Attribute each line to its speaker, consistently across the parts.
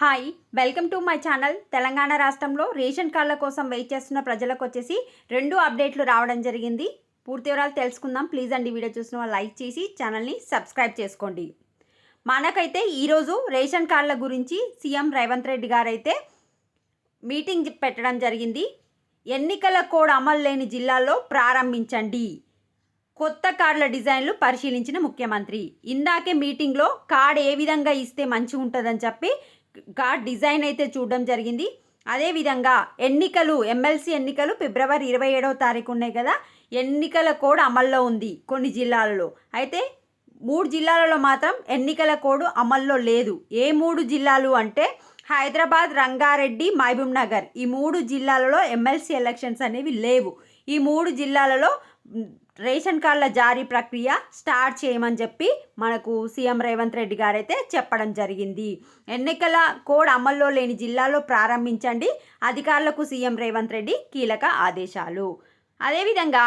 Speaker 1: Hi welcome to my channel Telangana రాష్ట్రంలో ration కార్డుల కోసం వెయిట్ చేస్తున్న ప్రజలకు వచ్చేసి రెండు అప్డేట్లు రావడం జరిగింది. పూర్తి వివరాలు తెలుసుకుందాం. ప్లీజ్ అండి వీడియో చూసిన వాళ్ళు లైక్ చేసి ఛానల్ని సబ్స్క్రైబ్ చేసుకోండి. మనకైతే ఈరోజు రేషన్ కార్డుల గురించి సీఎం రేవంత్ రెడ్డి గారు అయితే మీటింగ్ పెట్టడం జరిగింది. ఎన్నికల కోడ్ అమలు లేని జిల్లాల్లో ప్రారంభించండి. కొత్త కార్డుల డిజైన్లు పరిశీలించిన ముఖ్యమంత్రి. ఇందాకే మీటింగ్లో కార్డ్ ఏ విధంగా ఇస్తే మంచిగా ఉంటుందని చెప్పి కార్డ్ డిజైన్ అయితే చూడడం జరిగింది. అదేవిధంగా ఎన్నికలు ఎమ్మెల్సీ ఎన్నికలు ఫిబ్రవరి ఇరవై ఏడవ తారీఖు ఉన్నాయి కదా ఎన్నికల కోడ్ అమల్లో ఉంది కొన్ని జిల్లాలలో. అయితే మూడు జిల్లాలలో మాత్రం ఎన్నికల కోడ్ అమల్లో లేదు. ఏ మూడు జిల్లాలు అంటే హైదరాబాద్ రంగారెడ్డి మహబూబ్ నగర్ ఈ మూడు జిల్లాలలో ఎమ్మెల్సీ ఎలక్షన్స్ అనేవి లేవు. ఈ మూడు జిల్లాలలో రేషన్ కార్డుల జారీ ప్రక్రియ స్టార్ట్ చేయమని చెప్పి మనకు సీఎం రేవంత్ రెడ్డి గారైతే చెప్పడం జరిగింది. ఎన్నికల కోడ్ అమల్లో లేని జిల్లాలో ప్రారంభించండి. అధికారులకు సీఎం రేవంత్ రెడ్డి కీలక ఆదేశాలు. అదేవిధంగా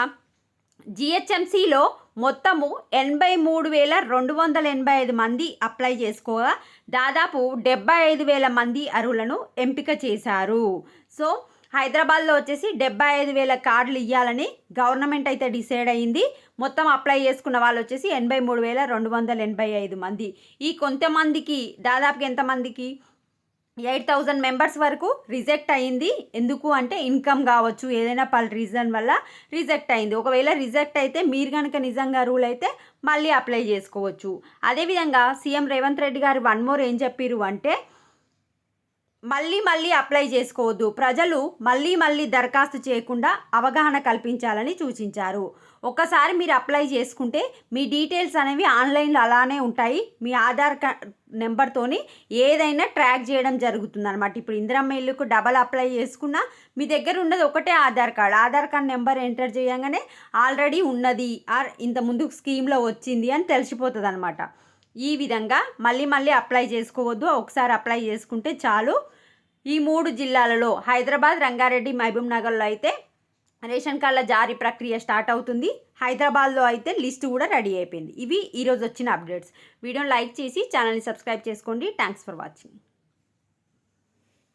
Speaker 1: జిహెచ్ఎంసీలో మొత్తము ఎనభై మూడు వేల రెండు వందల ఎనభై ఐదు మంది అప్లై చేసుకోగా దాదాపు డెబ్బై ఐదు వేల మంది అర్హులను ఎంపిక చేశారు. సో హైదరాబాద్లో వచ్చేసి డెబ్బై ఐదు వేల కార్డులు ఇవ్వాలని గవర్నమెంట్ అయితే డిసైడ్ అయ్యింది. మొత్తం అప్లై చేసుకున్న వాళ్ళు వచ్చేసి ఎనభై మూడు వేల రెండు వందల ఎనభై ఐదు మంది. ఈ కొంతమందికి దాదాపుగా ఎంతమందికి? ఎయిట్ థౌజండ్ మెంబర్స్ వరకు రిజెక్ట్ అయింది ఎందుకు అంటే ఇన్కమ్ కావచ్చు ఏదైనా పలు రీజన్ వల్ల రిజెక్ట్ అయింది ఒకవేళ రిజెక్ట్ అయితే మీరు కనుక నిజంగా రూల్ అయితే మళ్ళీ అప్లై చేసుకోవచ్చు. అదేవిధంగా సీఎం రేవంత్ రెడ్డి గారు వన్ మోర్ ఏం చెప్పారు అంటే మళ్ళీ మళ్ళీ అప్లై చేసుకోవద్దు. ప్రజలు మళ్ళీ మళ్ళీ దరఖాస్తు చేయకుండా అవగాహన కల్పించాలని సూచించారు. ఒక్కసారి మీరు అప్లై చేసుకుంటే మీ డీటెయిల్స్ అనేవి ఆన్లైన్లో అలానే ఉంటాయి. మీ ఆధార్ కార్డ్ నెంబర్తోని ఏదైనా ట్రాక్ చేయడం జరుగుతుంది అనమాట ఇప్పుడు ఇందిరమ్మ ఇల్లుకు డబల్ అప్లై చేసుకున్నా మీ దగ్గర ఉన్నది ఒకటే Aadhaar card. Aadhaar card number enter చేయగానే ఆల్రెడీ ఉన్నది. ఆర్ ఇంత ముందు స్కీమ్లో వచ్చింది అని తెలిసిపోతుంది అనమాట ఈ విధంగా మళ్ళీ మళ్ళీ అప్లై చేసుకోవద్దు. ఒకసారి అప్లై చేసుకుంటే చాలు. ఈ మూడు జిల్లాలలో హైదరాబాద్ రంగారెడ్డి మహబూబ్ నగర్లో అయితే రేషన్ కార్డుల జారీ ప్రక్రియ స్టార్ట్ అవుతుంది. హైదరాబాద్లో అయితే లిస్ట్ కూడా రెడీ అయిపోయింది. ఇవి ఈరోజు వచ్చిన అప్డేట్స్. వీడియోని లైక్ చేసి ఛానల్ని సబ్స్క్రైబ్ చేసుకోండి. Thanks for watching.